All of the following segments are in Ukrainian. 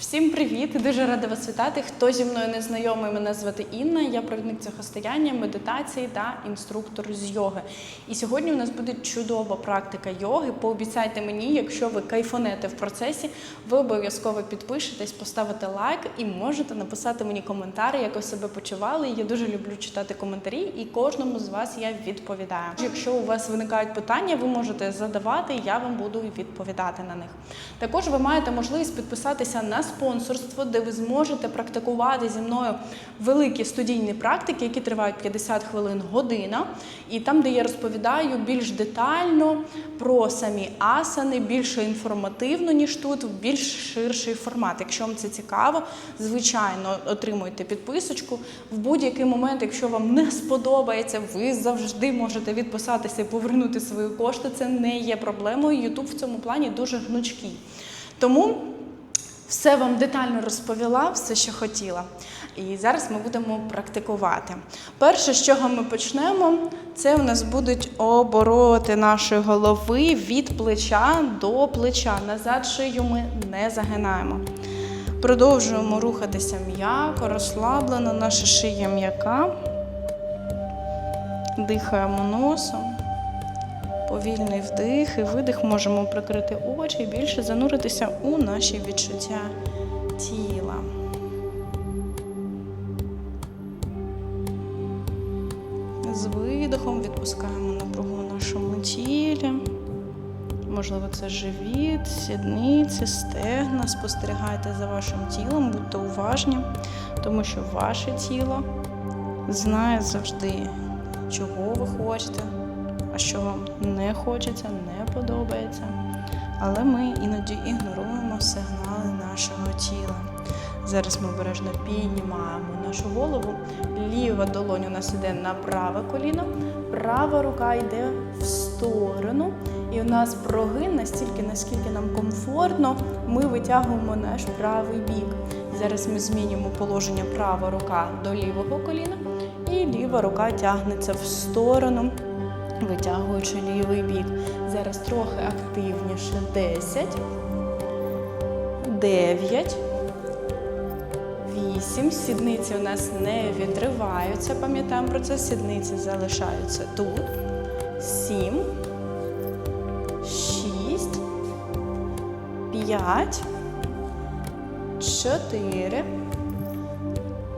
Всім привіт! Дуже рада вас вітати. Хто зі мною не знайомий, мене звати Інна. Я провідник цехостояння, медитації та інструктор з йоги. І сьогодні у нас буде чудова практика йоги. Пообіцяйте мені, якщо ви кайфанете в процесі, ви обов'язково підпишетесь, поставите лайк і можете написати мені коментар, як ви себе почували. Я дуже люблю читати коментарі, і кожному з вас я відповідаю. Якщо у вас виникають питання, ви можете задавати, я вам буду відповідати на них. Також ви маєте можливість підписатися на спонсорство, де ви зможете практикувати зі мною великі студійні практики, які тривають 50 хвилин година. І там, де я розповідаю більш детально про самі асани, більше інформативно, ніж тут, в більш ширший формат. Якщо вам це цікаво, звичайно, отримуйте підписочку. В будь-який момент, якщо вам не сподобається, ви завжди можете відписатися і повернути свої кошти. Це не є проблемою. Ютуб в цьому плані дуже гнучкий. Тому все вам детально розповіла, все, що хотіла. І зараз ми будемо практикувати. Перше, з чого ми почнемо, це у нас будуть обороти нашої голови від плеча до плеча. Назад шию ми не загинаємо. Продовжуємо рухатися м'яко, розслаблено, наша шия м'яка. Дихаємо носом. Повільний вдих і видих можемо прикрити очі і більше зануритися у наші відчуття тіла. З видихом відпускаємо напругу в нашому тілі. Можливо, це живіт, сідниці, стегна. Спостерігайте за вашим тілом, будьте уважні, тому що ваше тіло знає завжди, чого ви хочете, що вам не хочеться, не подобається. Але ми іноді ігноруємо сигнали нашого тіла. Зараз ми обережно піднімаємо нашу голову. Ліва долонь у нас йде на праве коліно, права рука йде в сторону. І у нас прогин настільки, наскільки нам комфортно, ми витягуємо наш правий бік. Зараз ми змінюємо положення права рука до лівого коліна, і ліва рука тягнеться в сторону витягуючи лівий бік. Зараз трохи активніше. 10, 9, 8. Сідниці у нас не відриваються. Пам'ятаємо про це. Сідниці залишаються тут. 7, 6, 5, 4,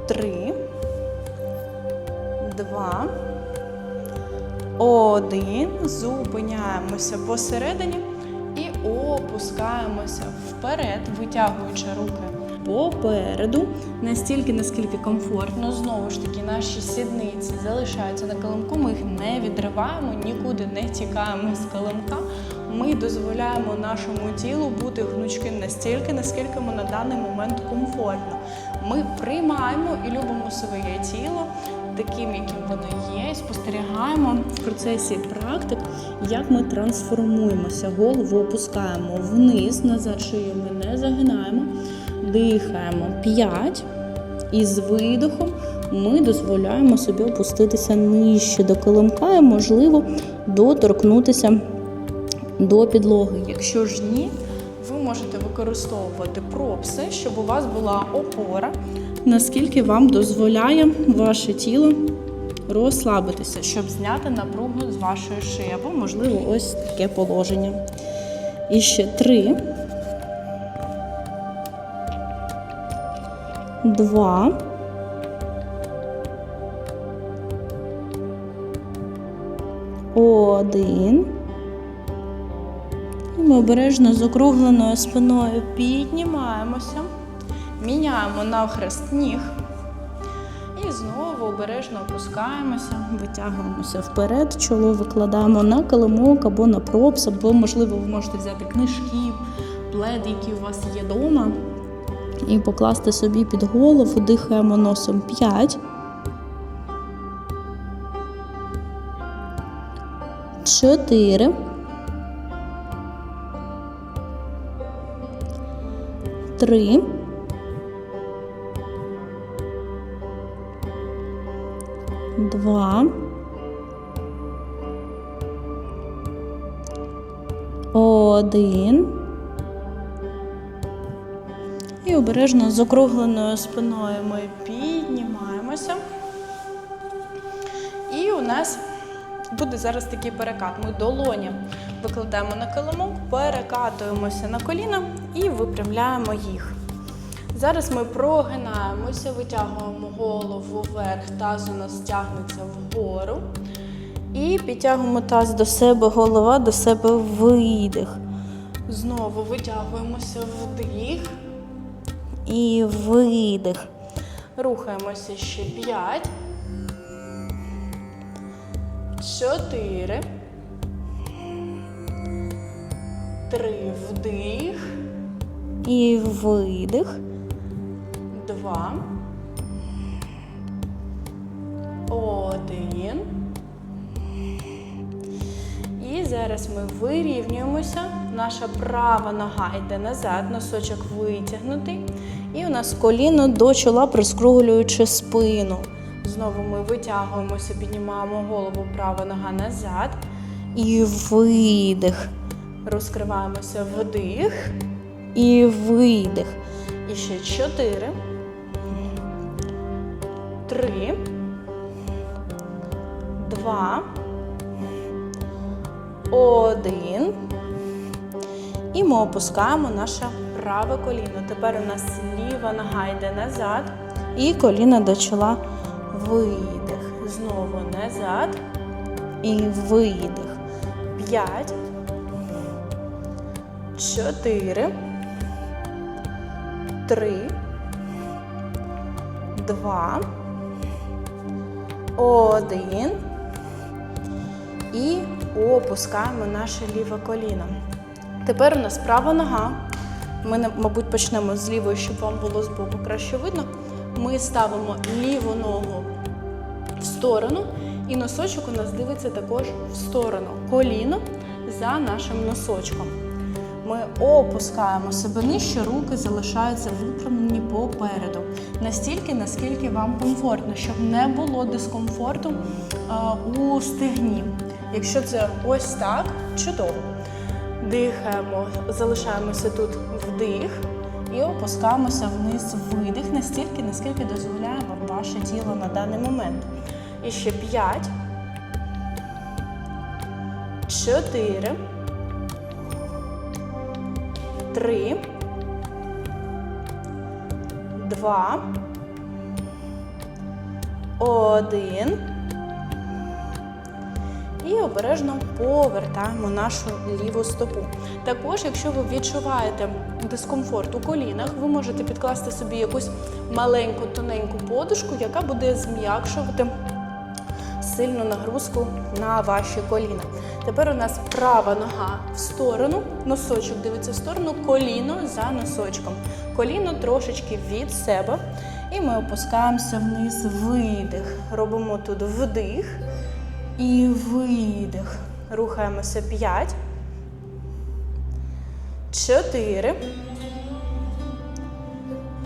3, 2, один. Зупиняємося посередині і опускаємося вперед, витягуючи руки попереду, настільки, наскільки комфортно. Знову ж таки, наші сідниці залишаються на килимку, ми їх не відриваємо, нікуди не тікаємо з килимка. Ми дозволяємо нашому тілу бути гнучким настільки, наскільки йому на даний момент комфортно. Ми приймаємо і любимо своє тіло таким, яким воно є, спостерігаємо в процесі практик, як ми трансформуємося. Голову опускаємо вниз, назад шию ми не загинаємо, дихаємо 5 і з видохом ми дозволяємо собі опуститися нижче до килимка і, можливо, доторкнутися до підлоги. Якщо ж ні, ви можете використовувати пропси, щоб у вас була опора, наскільки вам дозволяє ваше тіло розслабитися, щоб зняти напругу з вашої шиї, або, можливо, ось таке положення. І ще три. Два. Один. І ми обережно з округленою спиною піднімаємося, міняємо навхрест ніг. І знову обережно опускаємося, витягуємося вперед, чоло викладаємо на килимок або на пропс, або, можливо, ви можете взяти книжки, плед, які у вас є вдома, і покласти собі під голову, дихаємо носом 5. Чотири. Три. Два. Один. І обережно з округленою спиною ми піднімаємося. І у нас буде зараз такий перекат. Ми долоні викладаємо на килимок, перекатуємося на коліна і випрямляємо їх. Зараз ми прогинаємося, витягуємо голову вверх, таз у нас тягнеться вгору. І підтягуємо таз до себе, голова до себе видих. Знову витягуємося вдих і видих. Рухаємося ще 5. 4. 3 вдих. І видих. 2. 1. І зараз ми вирівнюємося. Наша права нога йде назад, носочок витягнутий. І у нас коліно до чола прискруглюючи спину. Знову ми витягуємося, піднімаємо голову, права нога назад. І видих. Розкриваємося вдих. І видих. І ще чотири. Три. Два. Один. І ми опускаємо наше праве коліно. Тепер у нас ліва нога йде назад. І коліно до чола. Видих. Знову назад. І видих. П'ять. Чотири. Три. Два. Один. І опускаємо наше ліве коліно. Тепер у нас права нога. Ми, мабуть, почнемо з лівої, щоб вам було збоку краще видно. Ми ставимо ліву ногу в сторону, і носочок у нас дивиться також в сторону. Коліно за нашим носочком. Ми опускаємо себе нижче, руки залишаються випрямлені попереду. Настільки, наскільки вам комфортно, щоб не було дискомфорту у стегні. Якщо це ось так, чудово. Дихаємо, залишаємося тут вдих і опускаємося вниз видих настільки, наскільки дозволяє вам ваше тіло на даний момент. І ще 5, 4, 3, 2, 1. І обережно повертаємо нашу ліву стопу. Також, якщо ви відчуваєте дискомфорт у колінах, ви можете підкласти собі якусь маленьку тоненьку подушку, яка буде зм'якшувати сильну нагрузку на ваші коліна. Тепер у нас права нога в сторону, носочок дивиться в сторону, коліно за носочком. Коліно трошечки від себе. І ми опускаємося вниз, видих. Робимо тут вдих. І видих. Рухаємося 5. 4.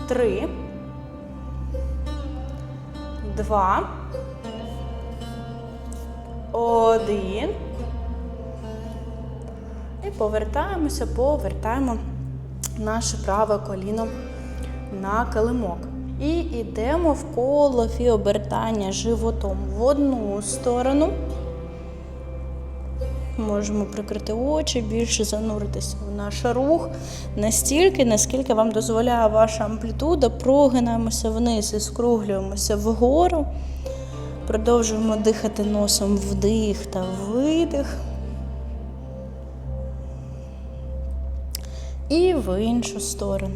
3. 2. 1. І повертаємося, повертаємо наше праве коліно на килимок. І йдемо в коло фіобертання животом в одну сторону. Можемо прикрити очі, більше зануритися в наш рух настільки, наскільки вам дозволяє ваша амплітуда. Прогинаємося вниз і скруглюємося вгору. Продовжуємо дихати носом вдих та видих. І в іншу сторону.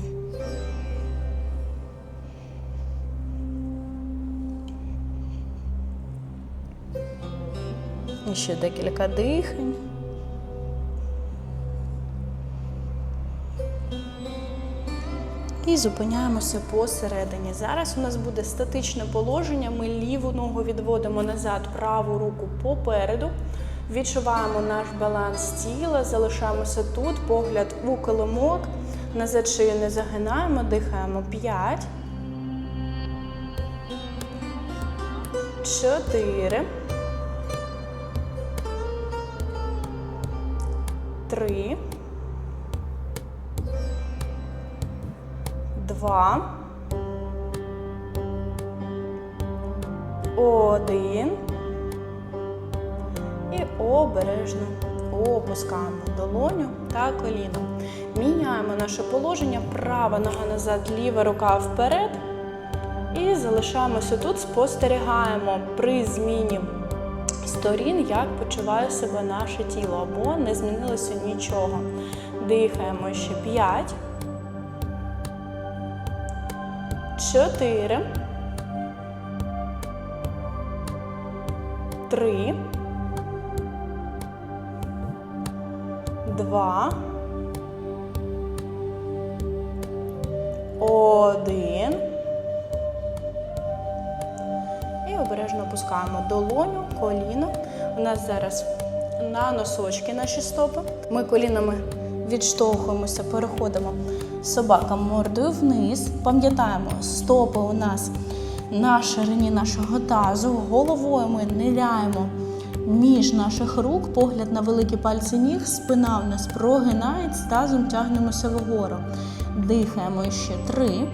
І ще декілька дихань. І зупиняємося посередині. Зараз у нас буде статичне положення. Ми ліву ногу відводимо назад, праву руку попереду. Відчуваємо наш баланс тіла, залишаємося тут, погляд у килимок. Назад шию не загинаємо, дихаємо 5. 4. Три. Два. Один. І обережно опускаємо долоню та коліно. Міняємо наше положення. Права нога назад, ліва рука вперед. І залишаємося тут, спостерігаємо при зміні сторін, як почуває себе наше тіло, або не змінилося нічого. Дихаємо ще 5. 4. 3. 2. 1. І обережно опускаємо долоню, коліно. У нас зараз на носочки наші стопи. Ми колінами відштовхуємося, переходимо собака мордою вниз. Пам'ятаємо, стопи у нас на ширині нашого тазу. Головою ми ниряємо між наших рук, погляд на великі пальці ніг, спина у нас прогинається, тазом тягнемося вгору. Дихаємо ще три.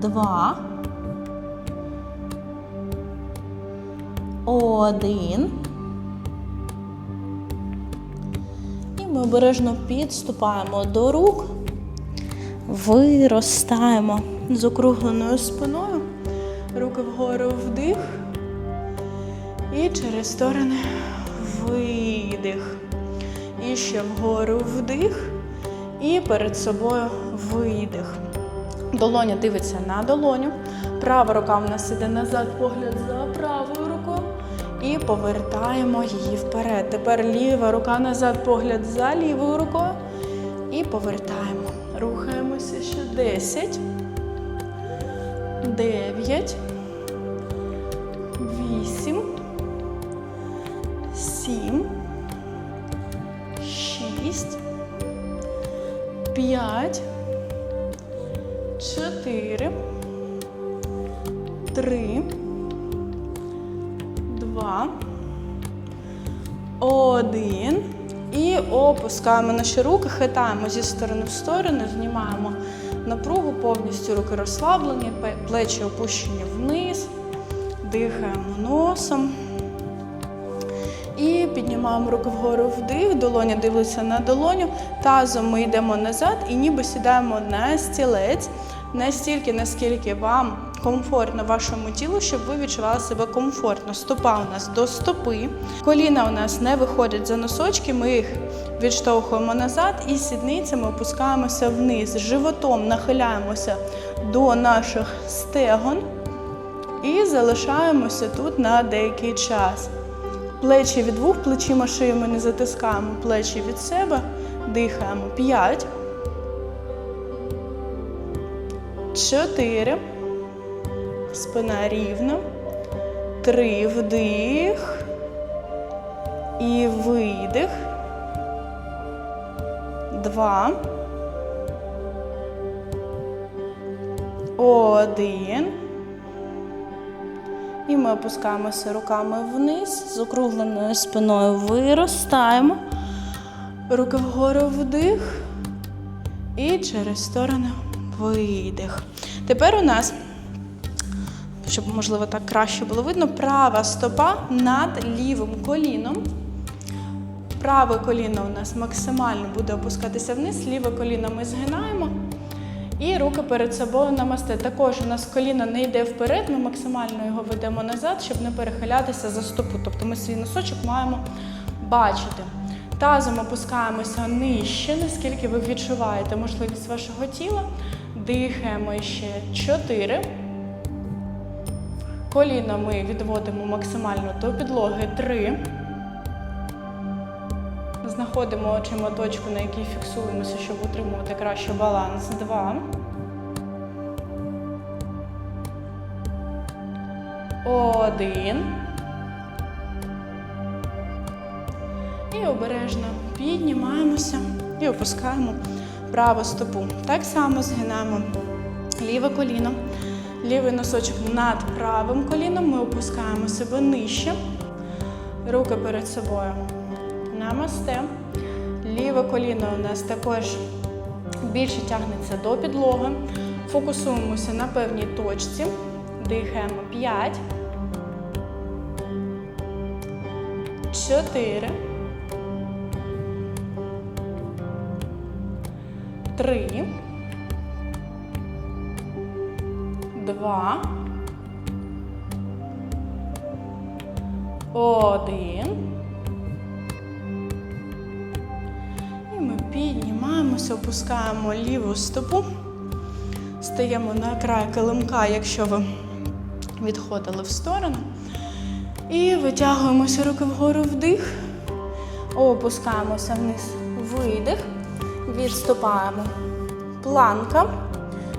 Два. Один. Ми обережно підступаємо до рук, виростаємо з округленою спиною, руки вгору вдих. І через сторони видих. І ще вгору вдих. І перед собою видих. Долоня дивиться на долоню. Права рука в нас іде назад, погляд за. І повертаємо її вперед. Тепер ліва рука назад, погляд за лівою рукою. І повертаємо. Рухаємося ще 10, 9, 8, 7, 6, 5, 4, опускаємо наші руки, хитаємо зі сторони в сторону, знімаємо напругу, повністю руки розслаблені, плечі опущені вниз, дихаємо носом. І піднімаємо руки вгору вдих, долоня дивиться на долоню. Тазом ми йдемо назад і ніби сідаємо на стілець настільки, наскільки вам комфортно вашому тілу, щоб ви відчували себе комфортно. Стопа у нас до стопи, коліна у нас не виходять за носочки, ми їх відштовхуємо назад і сідницями опускаємося вниз. Животом нахиляємося до наших стегон і залишаємося тут на деякий час. Плечі від вух, плечима шию ми не затискаємо, плечі від себе. Дихаємо 5. 4. Спина рівна. 3. Вдих. І видих. 2. 1. І ми опускаємося руками вниз, з округленою спиною виростаємо. Руки вгору вдих. І через сторону видих. Тепер у нас, щоб, можливо, так краще було видно, права стопа над лівим коліном. Праве коліно у нас максимально буде опускатися вниз, ліве коліно ми згинаємо. І руки перед собою намасти. Також у нас коліно не йде вперед, ми максимально його ведемо назад, щоб не перехилятися за стопу. Тобто ми свій носочок маємо бачити. Тазом опускаємося нижче, наскільки ви відчуваєте можливість вашого тіла. Дихаємо ще 4. Коліно ми відводимо максимально до підлоги 3. Знаходимо очима точку, на якій фіксуємося, щоб утримувати краще баланс. 2. Один. І обережно піднімаємося і опускаємо праву стопу. Так само згинаємо ліве коліно. Лівий носочок над правим коліном. Ми опускаємо себе нижче. Руки перед собою. Намасте. Ліве коліно у нас також більше тягнеться до підлоги. Фокусуємося на певній точці. Дихаємо 5. 4. 3. 2. 1. І ми піднімаємося, опускаємо ліву стопу. Стаємо на край килимка, якщо ви відходили в сторону. І витягуємося руки вгору вдих. Опускаємося вниз. Видих. Відступаємо. Планка.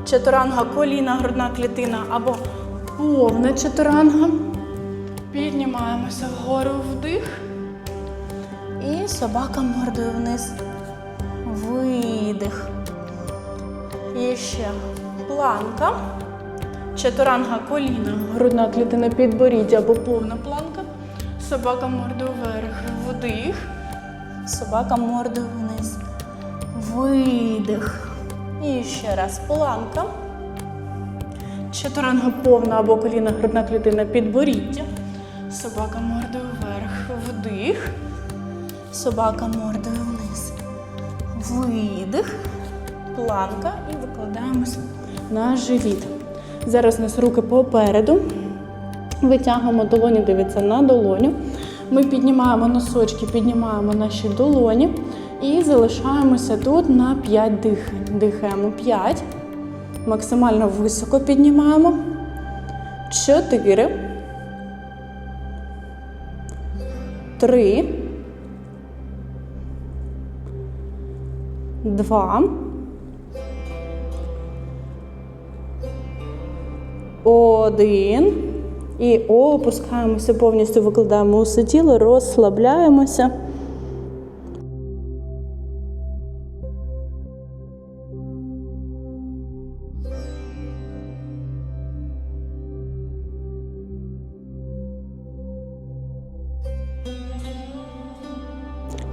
Чатуранга, коліна, грудна клітина або повна чатуранга. Піднімаємося вгору вдих. І собака мордою вниз. Видих. І ще планка. Чатуранга коліна, грудна клітина підборіддя або повна планка. Собака мордою вверх. Вдих. Собака мордою вниз. Видих. І ще раз планка. Чатуранга повна або коліна, грудна клітина підборіддя. Собака мордою вверх. Вдих. Собака мордою вниз. Видих. Планка. І викладаємось на живіт. Зараз у нас руки попереду. Витягуємо долоні, дивиться на долоню. Ми піднімаємо носочки, піднімаємо наші долоні і залишаємося тут на 5 дихань. Дихаємо 5. Максимально високо піднімаємо. 4. 3. 2. Один. І опускаємося, повністю викладаємо усе тіло, розслабляємося.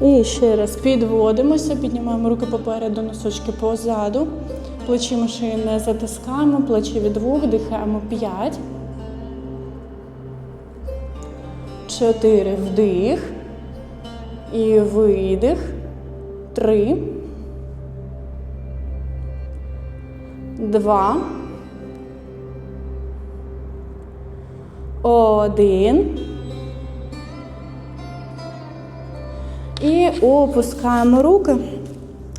І ще раз підводимося, піднімаємо руки попереду, носочки позаду. Плечима шиї не затискаємо, плечі від вух, дихаємо 5. 4 вдих. І видих. 3. 2. 1. І опускаємо руки.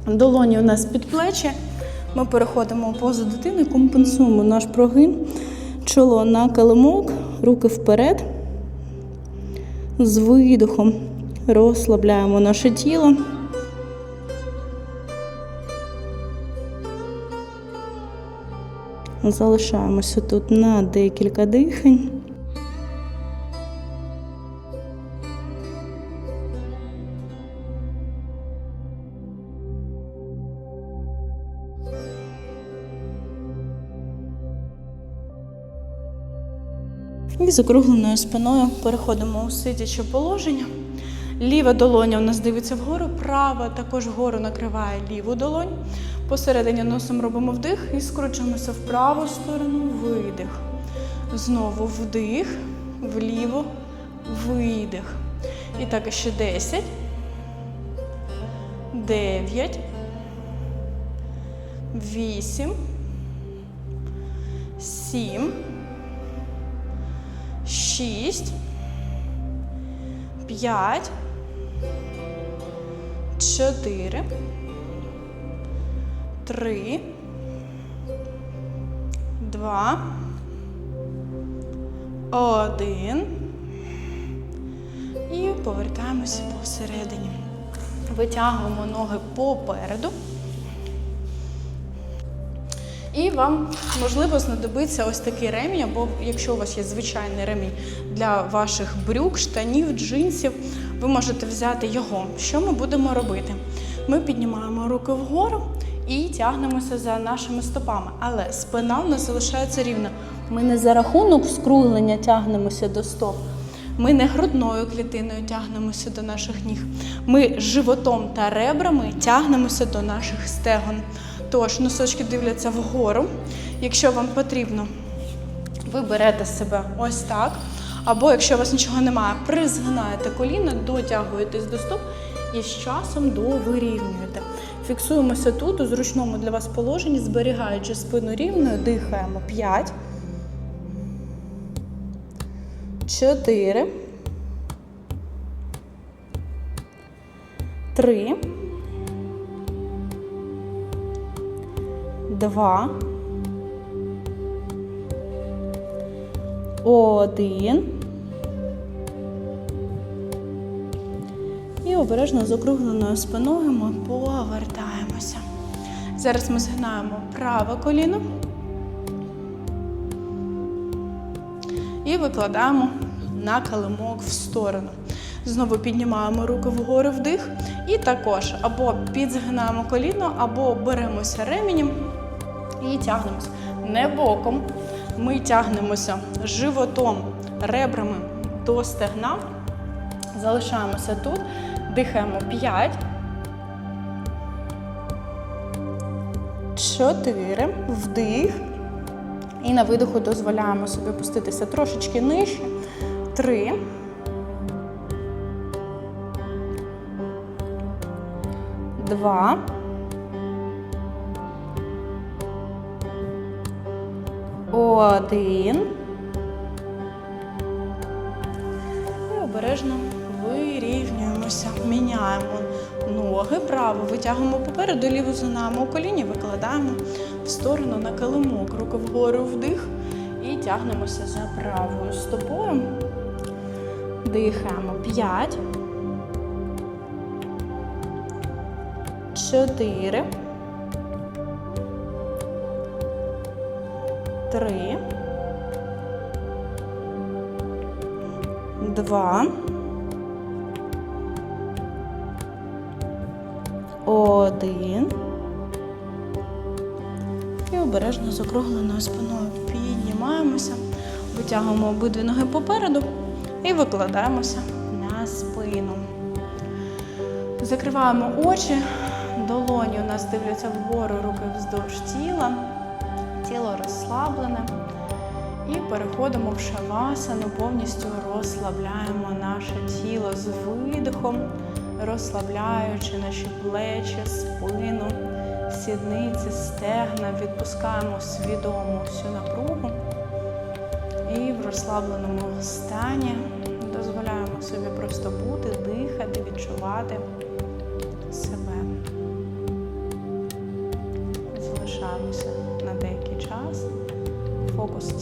Долоні у нас під плечі. Ми переходимо в позу дитини, компенсуємо наш прогин. Чоло на килимок, руки вперед. З видихом розслабляємо наше тіло. Залишаємося тут на декілька дихань. І з округленою спиною переходимо у сидяче положення. Ліва долоня у нас дивиться вгору, права також вгору накриває ліву долонь. Посередині носом робимо вдих і скручуємося в праву сторону, видих. Знову вдих, вліво, видих. І так ще 10, 9, 8, 7, шість, п'ять, чотири, три, два, один. І повертаємося посередині. Витягуємо ноги попереду. І вам можливо знадобиться ось такий ремінь, або якщо у вас є звичайний ремінь для ваших брюк, штанів, джинсів, ви можете взяти його. Що ми будемо робити? Ми піднімаємо руки вгору і тягнемося за нашими стопами. Але спина у нас залишається рівна. Ми не за рахунок скруглення тягнемося до стоп. Ми не грудною клітиною тягнемося до наших ніг. Ми животом та ребрами тягнемося до наших стегон. Тож носочки дивляться вгору. Якщо вам потрібно, ви берете себе ось так. Або якщо у вас нічого немає, призгинаєте коліна, дотягуєтесь до стоп і з часом довирівнюєте. Фіксуємося тут, у зручному для вас положенні, зберігаючи спину рівною, дихаємо 5, 4, 3, 2, один. І обережно з округленою спиною ми повертаємося. Зараз ми згинаємо праве коліно і викладаємо на килимок в сторону. Знову піднімаємо руки вгору вдих. І також або підзгинаємо коліно, або беремося ременем і тягнемося. Не боком. Ми тягнемося животом, ребрами до стегна. Залишаємося тут. Дихаємо 5. 4. Вдих. І на видиху дозволяємо собі опуститися трошечки нижче. 3. Два. Один. І обережно вирівнюємося. Міняємо ноги. Право витягуємо попереду, ліву згинаємо у коліні, викладаємо в сторону на килимок. Руки вгору вдих. І тягнемося за правою стопою. Дихаємо 5. 4. Три. Два. Один. І обережно з округленою спиною піднімаємося, витягуємо обидві ноги попереду і викладаємося на спину. Закриваємо очі, долоні у нас дивляться вгору, руки вздовж тіла, тіло розслаблене. І переходимо в шавасану, повністю розслабляємо наше тіло з видихом, розслабляючи наші плечі, спину, сідниці, стегна, відпускаємо свідомо всю напругу. І в розслабленому стані дозволяємо собі просто бути, дихати, відчувати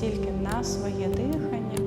тільки на своє дихання.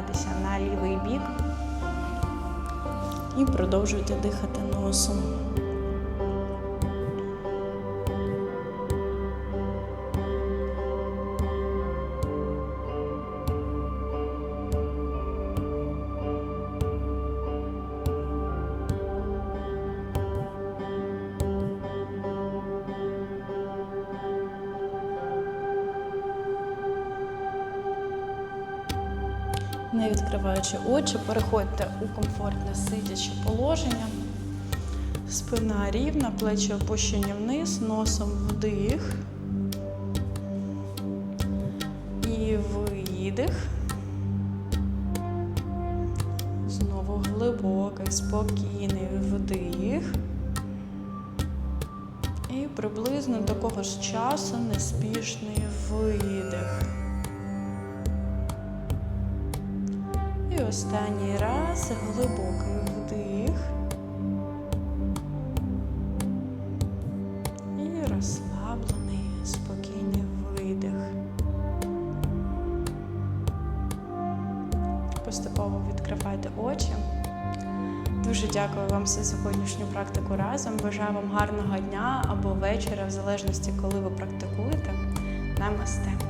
Повертаєтеся на лівий бік і продовжуйте дихати носом. Не очі, переходьте у комфортне сидяче положення. Спина рівна, плечі опущені вниз, носом вдих. І видих. Знову глибокий, спокійний вдих. І приблизно такого ж часу неспішний видих. Останній раз глибокий вдих. І розслаблений, спокійний видих. Поступово відкривайте очі. Дуже дякую вам за сьогоднішню практику разом. Бажаю вам гарного дня або вечора, в залежності, коли ви практикуєте. Намасте.